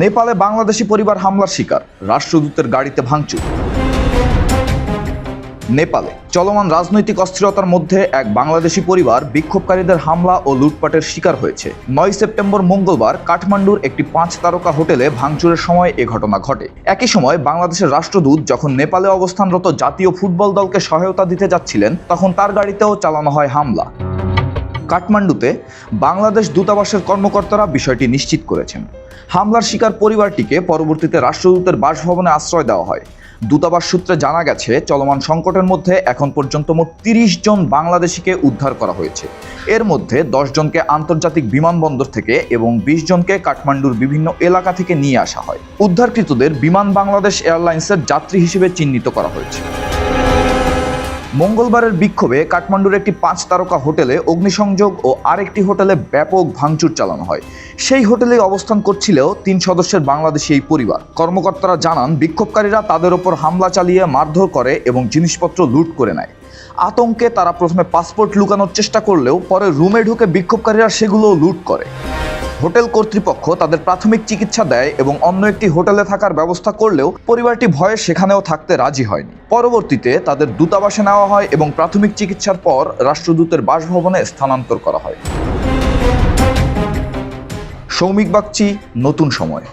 নেপালে বাংলাদেশি পরিবার হামলার শিকার, রাষ্ট্রদূতের গাড়িতে ভাঙচুর। নেপালে চলমান রাজনৈতিক অস্থিরতার মধ্যে এক বাংলাদেশি পরিবার বিক্ষোভকারীদের হামলা ও লুটপাটের শিকার হয়েছে। নয় সেপ্টেম্বর মঙ্গলবার কাঠমান্ডুর একটি পাঁচ তারকা হোটেলে ভাঙচুরের সময় এ ঘটনা ঘটে। একই সময় বাংলাদেশের রাষ্ট্রদূত যখন নেপালে অবস্থানরত জাতীয় ফুটবল দলকে সহায়তা দিতে যাচ্ছিলেন, তখন তার গাড়িতেও চালানো হয় হামলা। কাঠমান্ডুতে বাংলাদেশ দূতাবাসের কর্মকর্তারা বিষয়টি নিশ্চিত করেছেন। হামলার শিকার পরিবারটিকে পরবর্তীতে রাষ্ট্রদূতের বাসভবনে আশ্রয় দেওয়া হয়। দূতাবাস সূত্রে জানা গেছে, চলমান সংকটের মধ্যে এখন পর্যন্ত মোট তিরিশ জন বাংলাদেশিকে উদ্ধার করা হয়েছে। এর মধ্যে দশ জনকে আন্তর্জাতিক বিমানবন্দর থেকে এবং বিশ জনকে কাঠমান্ডুর বিভিন্ন এলাকা থেকে নিয়ে আসা হয়। উদ্ধারকৃতদের বিমান বাংলাদেশ এয়ারলাইন্সের যাত্রী হিসেবে চিহ্নিত করা হয়েছে। মঙ্গলবারের বিক্ষোভে কাঠমান্ডুর একটি পাঁচ তারকা হোটেলে অগ্নিসংযোগ ও আরেকটি হোটেলে ব্যাপক ভাঙচুর চালানো হয়। সেই হোটেলে অবস্থান করছিলেও তিন সদস্যের বাংলাদেশি এই পরিবার। কর্মকর্তারা জানান, বিক্ষোভকারীরা তাদের ওপর হামলা চালিয়ে মারধর করে এবং জিনিসপত্র লুট করে নেয়। আতঙ্কে তারা প্রথমে পাসপোর্ট লুকানোর চেষ্টা করলেও পরে রুমে ঢুকে বিক্ষোভকারীরা সেগুলো লুট করে। হোটেল কর্তৃপক্ষ তাদের প্রাথমিক চিকিৎসা দেয় এবং অন্য একটি হোটেলে থাকার ব্যবস্থা করলেও পরিবারটি ভয়ে সেখানেও থাকতে রাজি হয়নি। পরবর্তীতে তাদের দূতাবাসে নেওয়া হয় এবং প্রাথমিক চিকিৎসার পর রাষ্ট্রদূতের বাসভবনে স্থানান্তর করা হয়। সৌমিক বাগচি, নতুন সময়।